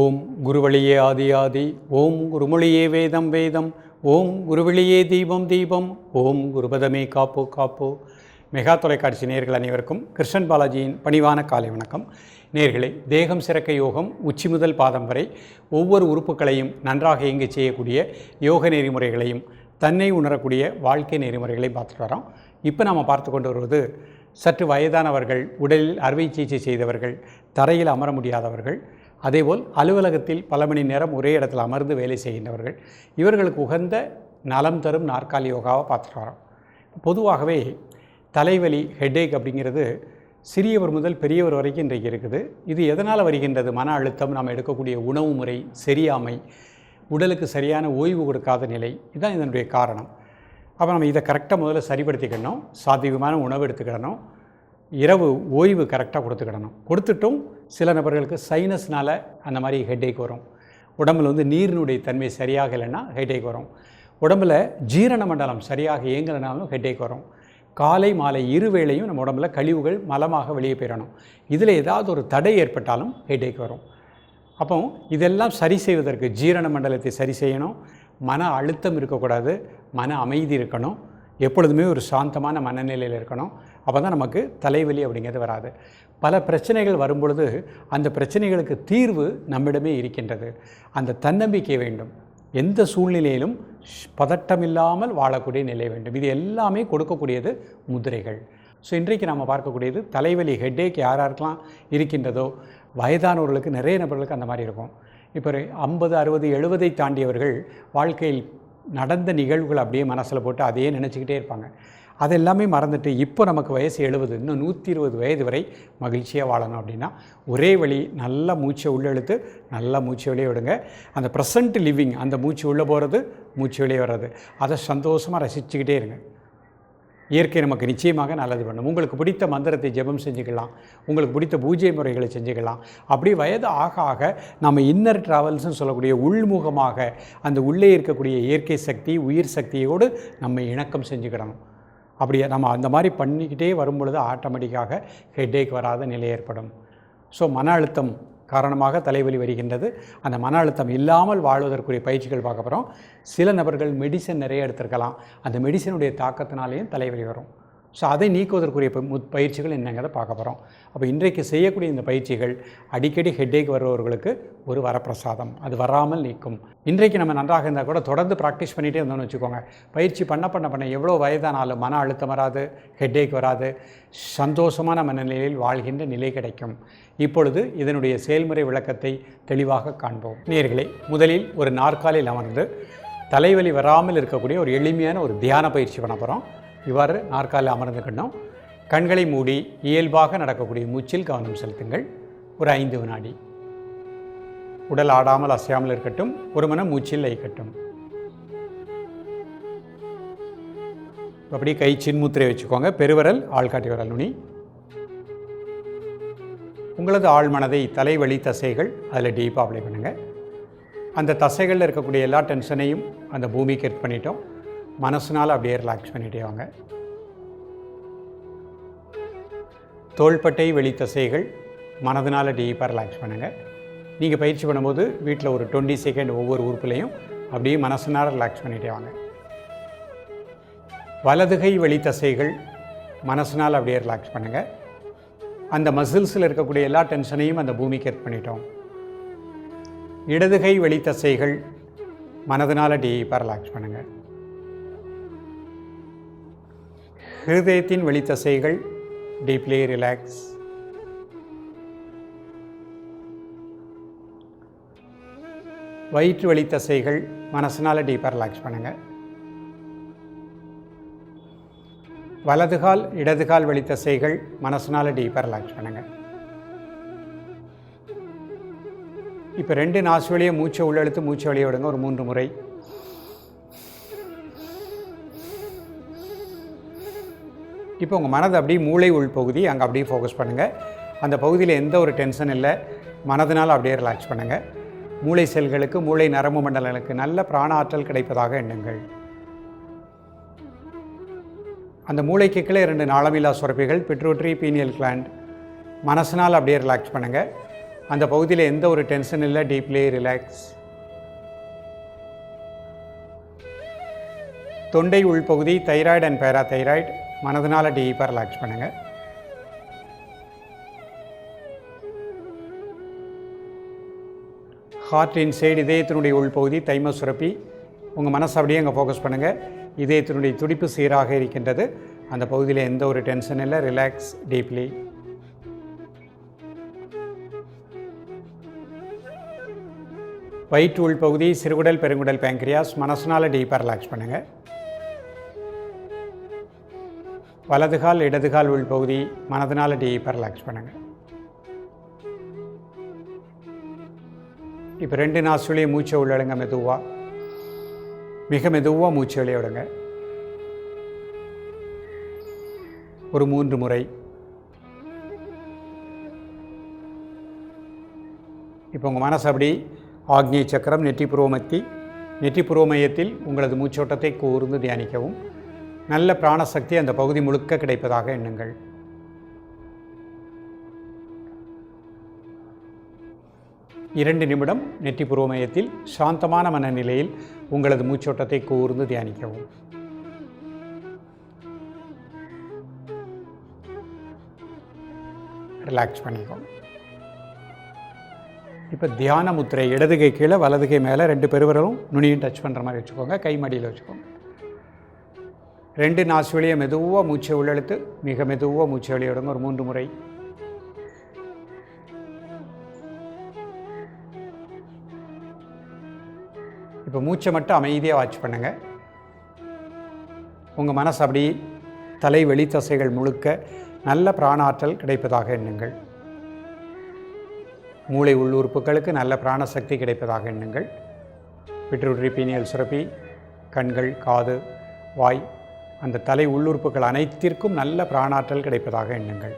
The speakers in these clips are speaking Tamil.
ஓம் குருவழியே ஆதி ஆதி ஓம் குருமொழியே வேதம் வேதம் ஓம் குருவழியே தீபம் தீபம் ஓம் குருபதமே காப்போ காப்போ. மெகா தொலைக்காட்சி நேர்கள் அனைவருக்கும் கிருஷ்ணன் பாலாஜியின் பணிவான காலை வணக்கம். நேர்களை தேகம் சிறக்க யோகம் உச்சி முதல் பாதம் வரை ஒவ்வொரு உறுப்புகளையும் நன்றாக இயங்கி செய்யக்கூடிய யோக நெறிமுறைகளையும் தன்னை உணரக்கூடிய வாழ்க்கை நெறிமுறைகளையும் பார்த்துட்டு வரோம். இப்போ நாம் பார்த்து கொண்டு வருவது சற்று வயதானவர்கள் உடலில் அறுவை சிகிச்சை செய்தவர்கள் தரையில் அமர முடியாதவர்கள் அதேபோல் அலுவலகத்தில் பல மணி நேரம் ஒரே இடத்தில் அமர்ந்து வேலை செய்கின்றவர்கள் இவர்களுக்கு உகந்த நலம் தரும் நாற்காலி யோகாவை பார்த்துட்டு வரோம். பொதுவாகவே தலைவலி ஹெட்டேக் அப்படிங்கிறது சிறியவர் முதல் பெரியவர் வரைக்கும் இன்றைக்கு இருக்குது. இது எதனால் வருகின்றது? மன அழுத்தம் நாம் எடுக்கக்கூடிய உணவு முறை சரியாமை உடலுக்கு சரியான ஓய்வு கொடுக்காத நிலை இதுதான் இதனுடைய காரணம். அப்போ நம்ம இதை கரெக்டாக முதல்ல சரிப்படுத்திக்கணும். சாத்தியமான உணவு எடுத்துக்கிடணும். இரவு ஓய்வு கரெக்டாக கொடுத்துக்கிடணும். கொடுத்துட்டும் சில நபர்களுக்கு சைனஸ்னால் அந்த மாதிரி ஹெட்டேக் வரும். உடம்பில் வந்து நீரினுடைய தன்மை சரியாக இல்லைன்னா ஹெட்டேக் வரும். உடம்புல ஜீரண மண்டலம் சரியாக இயங்கலைனாலும் ஹெட்டேக் வரும். காலை மாலை இரு வேளையும் நம்ம உடம்புல கழிவுகள் மலமாக வெளியே போயிடணும் இதில் ஏதாவது ஒரு தடை ஏற்பட்டாலும் ஹெட்டேக் வரும். அப்போ இதெல்லாம் சரி செய்வதற்கு ஜீரண மண்டலத்தை சரி செய்யணும். மன அழுத்தம் இருக்கக்கூடாது. மன அமைதி இருக்கணும். எப்பொழுதுமே ஒரு சாந்தமான மனநிலையில் இருக்கணும். அப்போ தான் நமக்கு தலைவலி அப்படிங்கிறது வராது. பல பிரச்சனைகள் வரும்பொழுது அந்த பிரச்சனைகளுக்கு தீர்வு நம்மிடமே இருக்கின்றது. அந்த தன்னம்பிக்கை வேண்டும். எந்த சூழ்நிலையிலும் ஷ்- பதட்டமில்லாமல் வாழக்கூடிய நிலை வேண்டும். இது எல்லாமே கொடுக்கக்கூடியது முதிரைகள். ஸோ இன்றைக்கு நம்ம பார்க்கக்கூடியது தலைவலி ஹெட்டேக் யாராருக்கெலாம் இருக்கின்றதோ வயதானவர்களுக்கு நிறைய நபர்களுக்கு அந்த மாதிரி இருக்கும். இப்போ ஒரு ஐம்பது அறுபது எழுபதை தாண்டியவர்கள் வாழ்க்கையில் நடந்த நிகழ்வுகள் அப்படியே மனசில் போட்டு அதையே நினச்சிக்கிட்டே இருப்பாங்க. அதெல்லாமே மறந்துட்டு இப்போ நமக்கு வயசு எழுபது இன்னும் நூற்றி இருபது வயது வரை மகிழ்ச்சியாக வாழணும் அப்படின்னா ஒரே வழி நல்லா மூச்சை உள்ளே இழுத்து நல்லா மூச்சு வெளியே விடுங்க. அந்த ப்ரெசண்ட் லிவிங் அந்த மூச்சு உள்ளே போகிறது மூச்சு வெளியே வர்றது. அதை சந்தோஷமாக ரசிச்சுக்கிட்டே இருங்க. இயற்கை நமக்கு நிச்சயமாக நல்லது பண்ணும். உங்களுக்கு பிடித்த மந்திரத்தை ஜெபம் செஞ்சுக்கலாம். உங்களுக்கு பிடித்த பூஜை முறைகளை செஞ்சுக்கலாம். அப்படி வயது ஆக ஆக நம்ம இன்னர் ட்ராவல்ஸ்னு சொல்லக்கூடிய உள்முகமாக அந்த உள்ளே இருக்கக்கூடிய இயற்கை சக்தி உயிர் சக்தியோடு நம்ம இணக்கம் செஞ்சுக்கிடணும் அப்படி நம்ம அந்த மாதிரி பண்ணிக்கிட்டே வரும் பொழுது ஆட்டோமேட்டிக்காக ஹெட்டேக் வராத நிலை ஏற்படும். ஸோ மன அழுத்தம் காரணமாக தலைவலி வருகின்றது. அந்த மன அழுத்தம் இல்லாமல் வாழ்வதற்குரிய பயிற்சிகள் பார்க்க போகிறோம் சில நபர்கள் மெடிசன் நிறைய எடுத்திருக்கலாம். அந்த மெடிசனுடைய தாக்கத்தினாலேயும் தலைவலி வரும். ஸோ அதை நீக்குவதற்குரிய மு- பயிற்சிகள் என்னங்கிறத பார்க்க போகிறோம் அப்போ இன்றைக்கு செய்யக்கூடிய இந்த பயிற்சிகள் அடிக்கடி ஹெட்டேக் வருபவர்களுக்கு ஒரு வரப்பிரசாதம். அது வராமல் நீக்கும். இன்றைக்கு நம்ம நன்றாக இருந்தால் கூட தொடர்ந்து ப்ராக்டிஸ் பண்ணிகிட்டே இருந்தோம்னு வச்சுக்கோங்க. பயிற்சி பண்ண பண்ண பண்ண எவ்வளோ வயதானாலும் மன அழுத்தம் வராது ஹெட்டேக் வராது சந்தோஷமான மனநிலையில் வாழ்கின்ற நிலை கிடைக்கும். இப்பொழுது இதனுடைய செயல்முறை விளக்கத்தை தெளிவாக காண்போம். நேர்களே முதலில் ஒரு நாற்காலியில் அமர்ந்து தலைவலி வராமல் இருக்கக்கூடிய ஒரு எளிமையான ஒரு தியான பயிற்சி பண்ண போகிறோம் இவ்வாறு நாற்காலில் அமர்ந்துக்கணும் கண்களை மூடி இயல்பாக நடக்கக்கூடிய மூச்சில் கவனம் செலுத்துங்கள். ஒரு ஐந்து வினாடி. உடல் ஆடாமல் அசையாமல் இருக்கட்டும். ஒரு மனம் மூச்சில் ஐக்கட்டும் அப்படியே கை சின்முத்திரை வச்சுக்கோங்க. பெருவரல் ஆள்காட்டி வரல் நுனி. உங்களது ஆழ்மனதை தலைவலி தசைகள் அதில் டீப்பாக அப்ளை பண்ணுங்கள் அந்த தசைகளில் இருக்கக்கூடிய எல்லா டென்ஷனையும் அந்த பூமிக்கு எட் பண்ணிட்டோம். மனசுனால் அப்படியே ரிலாக்ஸ் பண்ணிட்டே வாங்க. தோள்பட்டை வெளி தசைகள் மனதினால் டீப்பாக ரிலாக்ஸ் பண்ணுங்கள் நீங்கள் பயிற்சி பண்ணும்போது வீட்டில் ஒரு டுவெண்ட்டி செகண்ட் ஒவ்வொரு உறுப்புலையும் அப்படியே மனசுனால் ரிலாக்ஸ் பண்ணிட்டே வாங்க. வலதுகை வெளி தசைகள் மனசுனால் அப்படியே ரிலாக்ஸ் பண்ணுங்கள் அந்த மசில்ஸில் இருக்கக்கூடிய எல்லா டென்ஷனையும் அந்த பூமிக்கு எட் பண்ணிட்டோம். இடதுகை வெளி தசைகள் மனதினால் டீப்பாக ரிலாக்ஸ் பண்ணுங்கள் ஹிருதயத்தின் வெளித்தசைகள் டீப்லி ரிலாக்ஸ் வயிற்று வெளித்தசைகள் மனசினால் டீப்பாக ரிலாக்ஸ் பண்ணுங்கள் வலதுகால் இடதுகால் வெளித்தசைகள் மனசினால் டீப்பாக ரிலாக்ஸ் பண்ணுங்கள் இப்போ ரெண்டு நாசு வழியை மூச்சை உள்ளெழுத்து மூச்சை வெளியே விடுங்க ஒரு மூன்று முறை. இப்போ உங்கள் மனது அப்படியே மூளை உள் பகுதி அங்கே அப்படியே ஃபோக்கஸ் பண்ணுங்கள் அந்த பகுதியில் எந்த ஒரு டென்ஷன் இல்லை. மனதினால் அப்படியே ரிலாக்ஸ் பண்ணுங்கள் மூளை செல்களுக்கு மூளை நரம்பு மண்டலங்களுக்கு நல்ல பிராண ஆற்றல் கிடைப்பதாக எண்ணுங்கள். அந்த மூளைக்கு கீழே இரண்டு நாளமில்லா சுரப்பிகள் பிட்ரூட்ரி பீனியல் கிளாண்ட் மனசினால் அப்படியே ரிலாக்ஸ் பண்ணுங்கள் அந்த பகுதியில் எந்த ஒரு டென்ஷன் இல்லை டீப்லி ரிலாக்ஸ் தொண்டை உள்பகுதி தைராய்டு அண்ட் பேரா தைராய்டு மனதனால் டீப்பாக ரிலாக்ஸ் பண்ணுங்கள் ஹார்ட் இன்சைடு இதயத்தினுடைய உள்பகுதி தைம சுரப்பி. உங்கள் மனசு அப்படியே அங்கே ஃபோக்கஸ் பண்ணுங்கள் இதயத்தினுடைய துடிப்பு சீராக இருக்கின்றது. அந்த பகுதியில் எந்த ஒரு டென்ஷன் இல்லை. ரிலாக்ஸ் டீப்லி வயிற்று உள்பகுதி சிறுகுடல் பெருங்குடல் பேங்க்ரியாஸ் மனசுனால டீப்பாக ரிலாக்ஸ் பண்ணுங்கள் வலதுகால் இடதுகால் உள்பகுதி மனதினால் டீப்பாக ரிலாக்ஸ் பண்ணுங்கள் இப்போ ரெண்டு நாசுலையும் மூச்சை உள்ளடுங்க மெதுவாக மிக மெதுவாக மூச்சு வெளியே விடுங்க. ஒரு மூன்று முறை. இப்போ உங்கள் மனசு அப்படி ஆக்னிய சக்கரம் நெற்றி புரோமத்தி நெற்றி புரோமயத்தில் உங்களது மூச்சோட்டத்தை கூர்ந்து தியானிக்கவும். நல்ல பிராணசக்தி அந்த பகுதி முழுக்க கிடைப்பதாக எண்ணுங்கள். இரண்டு நிமிடம் நெற்றி மையத்தில் சாந்தமான மனநிலையில் உங்களது மூச்சோட்டத்தை கூர்ந்து தியானிக்கவும். ரிலாக்ஸ் பண்ணிக்கோங்க இப்போ தியான முத்திரை இடதுகை கீழே வலதுகை மேலே ரெண்டு பெருவரலும் நுனியும் டச் பண்ணுற மாதிரி வச்சுக்கோங்க. கை மடியில் வச்சுக்கோங்க. ரெண்டு நாசுவலியை மெதுவாக மூச்சை உள்ளெழுத்து மிக மெதுவாக மூச்சை வெளியிடுங்க ஒரு மூன்று முறை. இப்போ மூச்சை மட்டும் அமைதியாக வாட்ச் பண்ணுங்கள் உங்கள் மனசு அப்படி தலை வெளித்தசைகள் முழுக்க நல்ல பிராணாற்றல் கிடைப்பதாக எண்ணுங்கள். மூளை உள்ளுறுப்புகளுக்கு நல்ல பிராணசக்தி கிடைப்பதாக எண்ணுங்கள். பிட்ரூட்ரி பீனியல் சுரப்பி கண்கள் காது வாய் அந்த தலை உள்ளுறுப்புகள் அனைத்திற்கும் நல்ல பிராணாற்றல் கிடைப்பதாக எண்ணுங்கள்.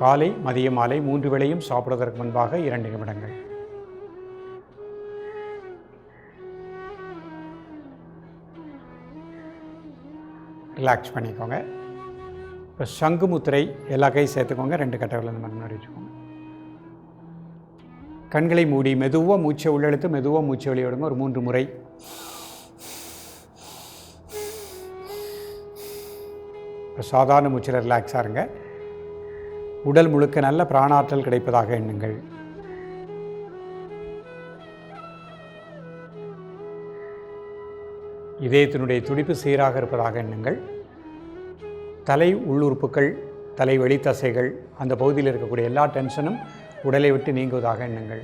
காலை மதிய மாலை மூன்று வேளையும் சாப்பிடுவதற்கு முன்பாக இரண்டு நிமிடங்கள். ரிலாக்ஸ் பண்ணிக்கோங்க. இப்போ சங்கு முத்திரை எல்லா கையும் சேர்த்துக்கோங்க. ரெண்டு கட்டவில் மாதிரி முன்னாடி வச்சுக்கோங்க. கண்களை மூடி மெதுவாக மூச்சை உள்ளெழுத்து மெதுவாக மூச்சை வெளியே விடுங்க. ஒரு மூன்று முறை. சாதாரண மூச்சில் ரிலாக்ஸாக இருங்க. உடல் முழுக்க நல்ல பிராணாற்றல் கிடைப்பதாக எண்ணுங்கள். இதயத்தினுடைய துடிப்பு சீராக இருப்பதாக எண்ணுங்கள். தலை உள்ளுறுப்புகள் தலை வெளித்தசைகள் அந்த பகுதியில் இருக்கக்கூடிய எல்லா டென்ஷனும் உடலை விட்டு நீங்குவதாக எண்ணுங்கள்.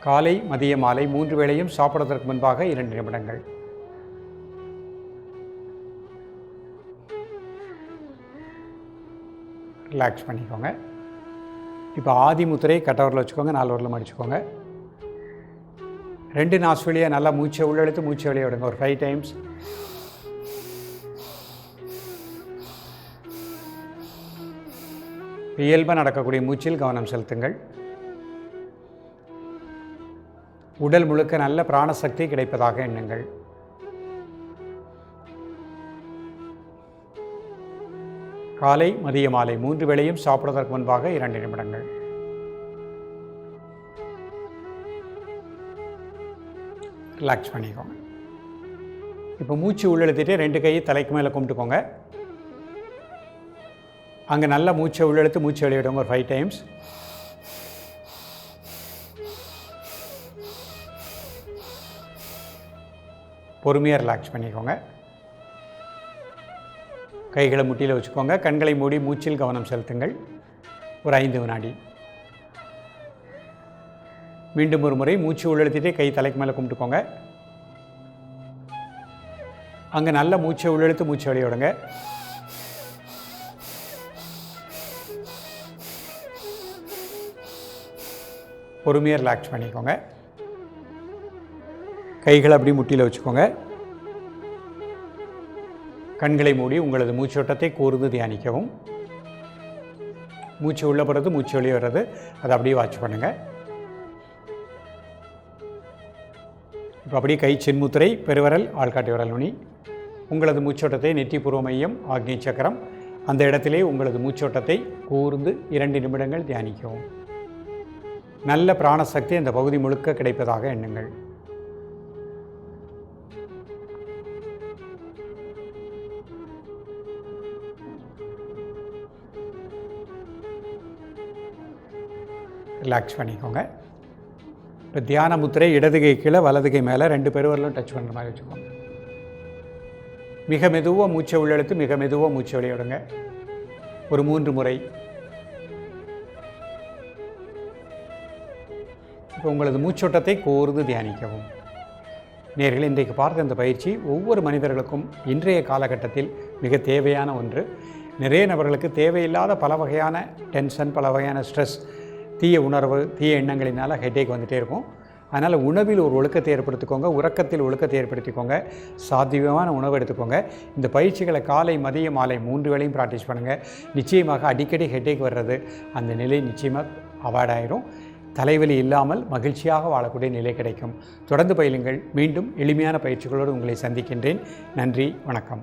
காலை மதிய மாலை மூன்று வேளையும் சாப்பிடுவதற்கு முன்பாக இரண்டு நிமிடங்கள். ரிலாக்ஸ் பண்ணிக்கோங்க. இப்போ ஆதிமுத்திரை கட்டவரில் வச்சுக்கோங்க நாலு வரல ரெண்டு நாசு நல்லா மூச்சை உள்ளெழுத்து மூச்சை வெளியே விடுங்க. ஒரு ஃபைவ் டைம்ஸ் இயல்பாக நடக்கக்கூடிய மூச்சில் கவனம் செலுத்துங்கள். உடல் முழுக்க நல்ல பிராணசக்தி கிடைப்பதாக எண்ணுங்கள். காலை மதிய மாலை மூன்று வேளையும் சாப்பிடுவதற்கு முன்பாக இரண்டு நிமிடங்கள். ரிலாக்ஸ் பண்ணிக்கோங்க. இப்போ மூச்சு உள்ளெழுத்திட்டு ரெண்டு கையை தலைக்கு மேலே கும்பிட்டுக்கோங்க. அங்கே நல்ல மூச்சை உள்ளெழுத்து மூச்சு வெளியிடுங்க ஒரு ஃபைவ் டைம்ஸ் பொறுமையாக ரிலாக்ஸ் பண்ணிக்கோங்க. கைகளை முட்டியில் வச்சுக்கோங்க. கண்களை மூடி மூச்சில் கவனம் செலுத்துங்கள். ஒரு ஐந்து வினாடி. மீண்டும் ஒரு முறை மூச்சு உள்ளெழுத்திட்டு கை தலைக்கு மேலே கும்பிட்டுக்கோங்க. அங்கே நல்ல மூச்சை உள்ளெழுத்து மூச்சு வெளியே பொறுமையாக ரிலாக்ஸ் பண்ணிக்கோங்க. கைகளை அப்படி முட்டியில் வச்சுக்கோங்க. கண்களை மூடி உங்களது மூச்சோட்டத்தை கூர்ந்து தியானிக்கவும். மூச்சு உள்ள போகிறது மூச்சு வெளியே வர்றது. அதை அப்படியே வாட்ச் பண்ணுங்கள் இப்போ அப்படியே கை சின்முத்திரை பெருவரல் ஆள்காட்டி விரல் நுனி. உங்களது மூச்சோட்டத்தை நெற்றி பூர்வ மையம் ஆக்னி சக்கரம். அந்த இடத்திலே உங்களது மூச்சோட்டத்தை கூர்ந்து இரண்டு நிமிடங்கள் தியானிக்கவும். நல்ல பிராணசக்தி அந்த பகுதி முழுக்க கிடைப்பதாக எண்ணுங்கள். ரிலாக்ஸ் பண்ணிக்கோங்க. இப்போ தியான முத்திரை இடதுகை கீழே வலதுகை மேலே ரெண்டு பெருவரிலும் டச் பண்ணுற மாதிரி வச்சுக்கோங்க. மிக மெதுவாக மூச்சை உள்ளெழுத்து மிக மெதுவாக மூச்சை வெளியிடுங்க ஒரு மூன்று முறை. இப்போ உங்களது மூச்சோட்டத்தை கோர்ந்து தியானிக்கவும். நேர்கள் இன்றைக்கு பார்த்த இந்த பயிற்சி ஒவ்வொரு மனிதர்களுக்கும் இன்றைய காலகட்டத்தில் மிக தேவையான ஒன்று. நிறைய நபர்களுக்கு தேவையில்லாத பல வகையான டென்ஷன் பல வகையான ஸ்ட்ரெஸ் தீய உணர்வு தீய எண்ணங்களினால் ஹெட்டேக் வந்துகிட்டே இருக்கும். அதனால் உணவில் ஒரு ஒழுக்கத்தை ஏற்படுத்திக்கோங்க உறக்கத்தில் ஒழுக்கத்தை ஏற்படுத்திக்கோங்க சாத்தியமான உணவு எடுத்துக்கோங்க. இந்த பயிற்சிகளை காலை மதிய மாலை மூன்று வேளையும் ப்ராக்டிஸ் பண்ணுங்கள் நிச்சயமாக அடிக்கடி ஹெட்டேக் வர்றது அந்த நிலை நிச்சயமாக அவாய்ட் ஆயிரும். தலைவலி இல்லாமல் மகிழ்ச்சியாக வாழக்கூடிய நிலை கிடைக்கும். தொடர்ந்து பயிலுங்கள். மீண்டும் எளிமையான பயிற்சிகளோடு உங்களை சந்திக்கின்றேன். நன்றி வணக்கம்.